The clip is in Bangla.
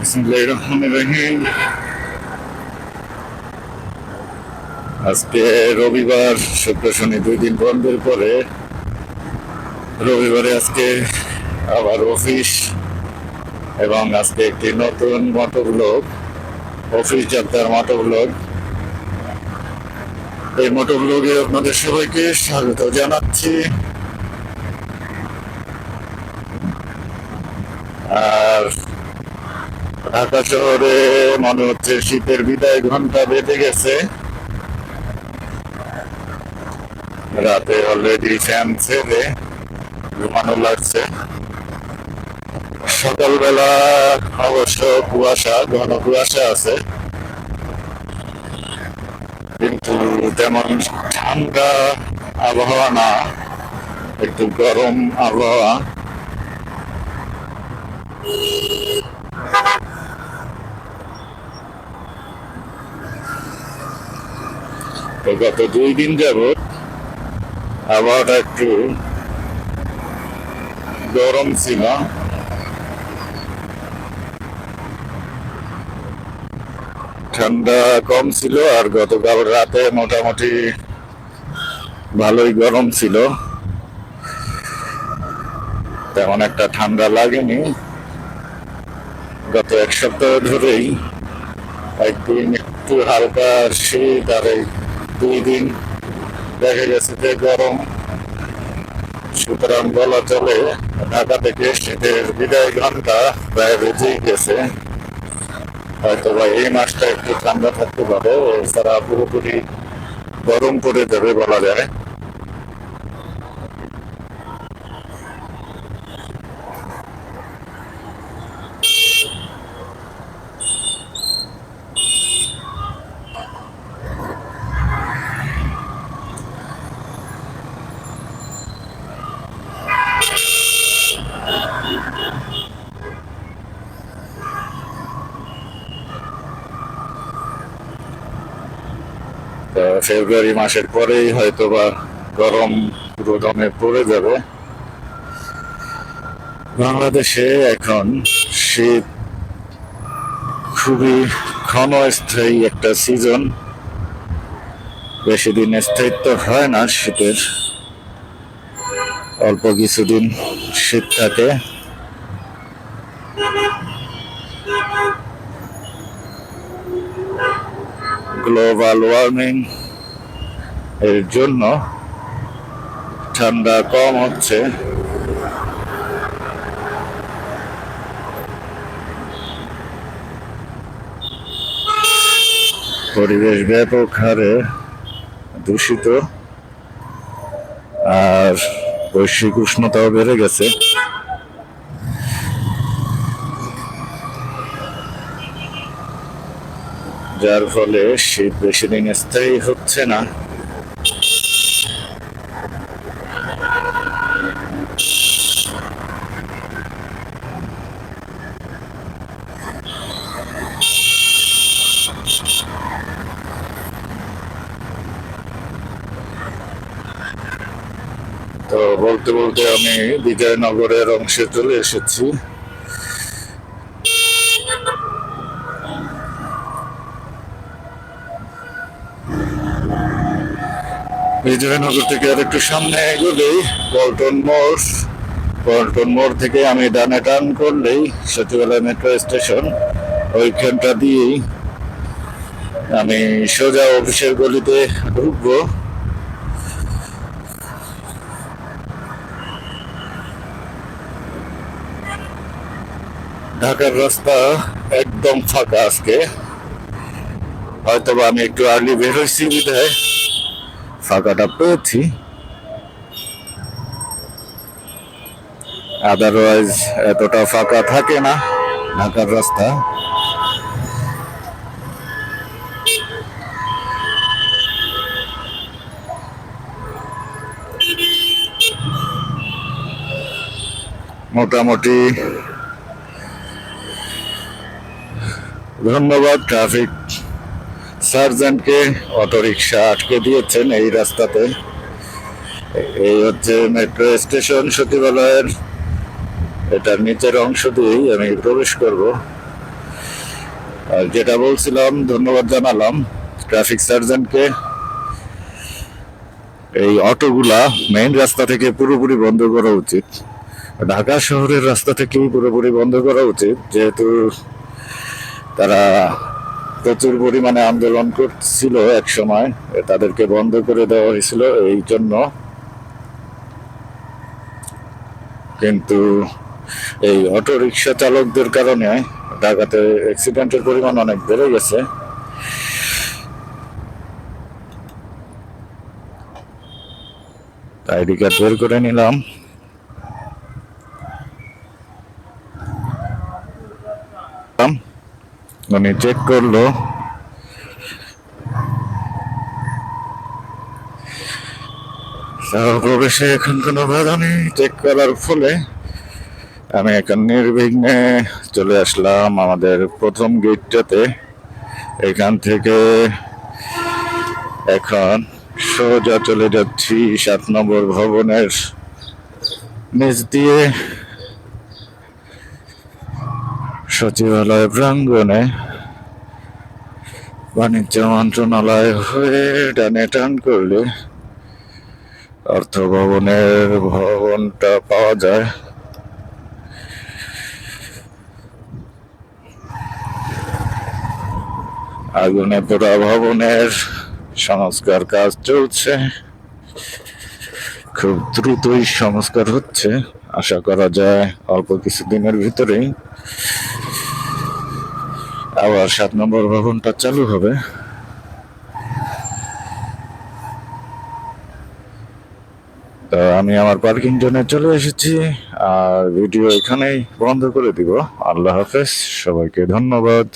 বিসমিল্লাহির রহমানির রহিম আজকে রবিবার, শুক্র শনি দুই দিন বন্ধের পরে। রবিবারে আজকে আবার অফিস এবং আজকে একটি নতুন মোটরব্লগ অফিস যাত্রার মোটরব্লগ এই মোটরব্লগে আপনাদের সবাইকে স্বাগত জানাচ্ছি। আর ঢাকা শহরে মনে হচ্ছে শীতের বিদায় ঘণ্টা বেঁধে গেছে। রাতে অলরেডি ফ্যান ছেড়ে ঘুমানো লাগছে। সকালবেলা অবশ্য কুয়াশা, ঘন কুয়াশা আছে। কিন্তু তেমন ঠান্ডা আবহাওয়া না, একটু গরম আবহাওয়া। তো গত দুই দিন যাবত আবহাওয়াটা একটু গরম ছিল। ঠান্ডা কম ছিল আর গতকাল রাতে মোটামুটি ভালোই গরম ছিল। তেমন একটা ঠান্ডা লাগেনি। গত এক সপ্তাহ ধরেই একদিন একটু হালকা শীত আর এই দুই দিন দেখা গেছে যে গরম। সুতরাং বলা চলে, ঢাকা থেকে শীতের বিদায় ঘণ্টা প্রায় বেজেই গেছে। হয়তো বা এই মাসটা একটু ঠান্ডা থাকতে পারে, এছাড়া পুরোপুরি গরম করে যাবে বলা যায় তো ফেব্রুয়ারি মাসের পরেই হয়তো বা গরম পুরো দমে পড়ে যাবে। বাংলাদেশে এখন শীত খুবই ক্ষণস্থায়ী একটা সিজন বেশি দিন স্থায়িত্ব হয় না শীতের। অল্প কিছুদিন শীত থাকে। গ্লোবাল ওয়ার্মিং এর জন্য ঠান্ডা কম হচ্ছে। পরিবেশ ব্যাপক হারে দূষিত। আর বৈশ্বিক উষ্ণতাও বেড়ে গেছে। যার ফলে শীত বেশি দিন স্থায়ী হচ্ছে না। তো বলতে বলতে আমি বিজয়নগরের অংশে চলে এসেছি। বিজয়নগর থেকে আর একটু সামনে এগোলেই, পল্টন মোড়। পল্টন মোড় থেকে আমি ডানে টান করলেই সচিবালয় মেট্রো স্টেশন, ওইখানটা দিয়েই আমি সোজা অফিসের গলিতে ঢুকবো। ঢাকার রাস্তা একদম ফাঁকা আজকে। হয়তো আমি একটু আর্লি বের হয়েছি বিধায় ফাঁকাটা পেয়েছি। আদারওয়াইজ এতটা ফাঁকা থাকে না ঢাকার রাস্তা। মোটামুটি ধন্যবাদ ট্রাফিক সার্জেন্টকে অটোরিকশা আটকে দিয়েছেন এই রাস্তাতে। এই হচ্ছে মেট্রো স্টেশন সচিবালয়ের। এটার নিচের অংশ দিয়েই আমি প্রবেশ করব। আর যেটা বলছিলাম, ধন্যবাদ জানালাম ট্রাফিক সার্জনকে এই অটোগুলা মেইন রাস্তা থেকে পুরোপুরি বন্ধ করা উচিত। ঢাকা শহরের রাস্তা থেকেই পুরোপুরি বন্ধ করা উচিত, যেহেতু তারা প্রচুর পরিমাণে আন্দোলন করছিল এক সময়। তাদেরকে বন্ধ করে দেওয়া হয়েছিল এই জন্য। কিন্তু এই অটো রিক্সা চালকদের কারণে ঢাকাতে অ্যাক্সিডেন্টের পরিমাণ অনেক বেড়ে গেছে। আইডি কার্ড বের করে নিলাম। উনি চেক করল। প্রবেশে এখন কোনো বাধা নেই। চেক করার ফলে আমি এখন নির্বিঘ্নে চলে আসলাম আমাদের প্রথম গেটটাতে এখান থেকে এখন সোজা চলে যাচ্ছি সাত নম্বর ভবনের নিচ দিয়ে। সচিবালয় প্রাঙ্গণে বাণিজ্য মন্ত্রণালয় হয়ে ডানে টান করলে অর্থ ভবনের ভবনটা পাওয়া যায়। আগুনে পোড়া ভবনের সংস্কার কাজ চলছে। খুব দ্রুতই সংস্কার হচ্ছে। আশা করা যায় অল্প কিছুদিনের ভিতরেই আবার সাত নম্বর ভবনটা চালু হবে। তো আমি আমার পার্কিং জোনে চলে এসেছি, আর ভিডিও এখানেই বন্ধ করে দিব। আল্লাহ হাফেজ, সবাইকে ধন্যবাদ।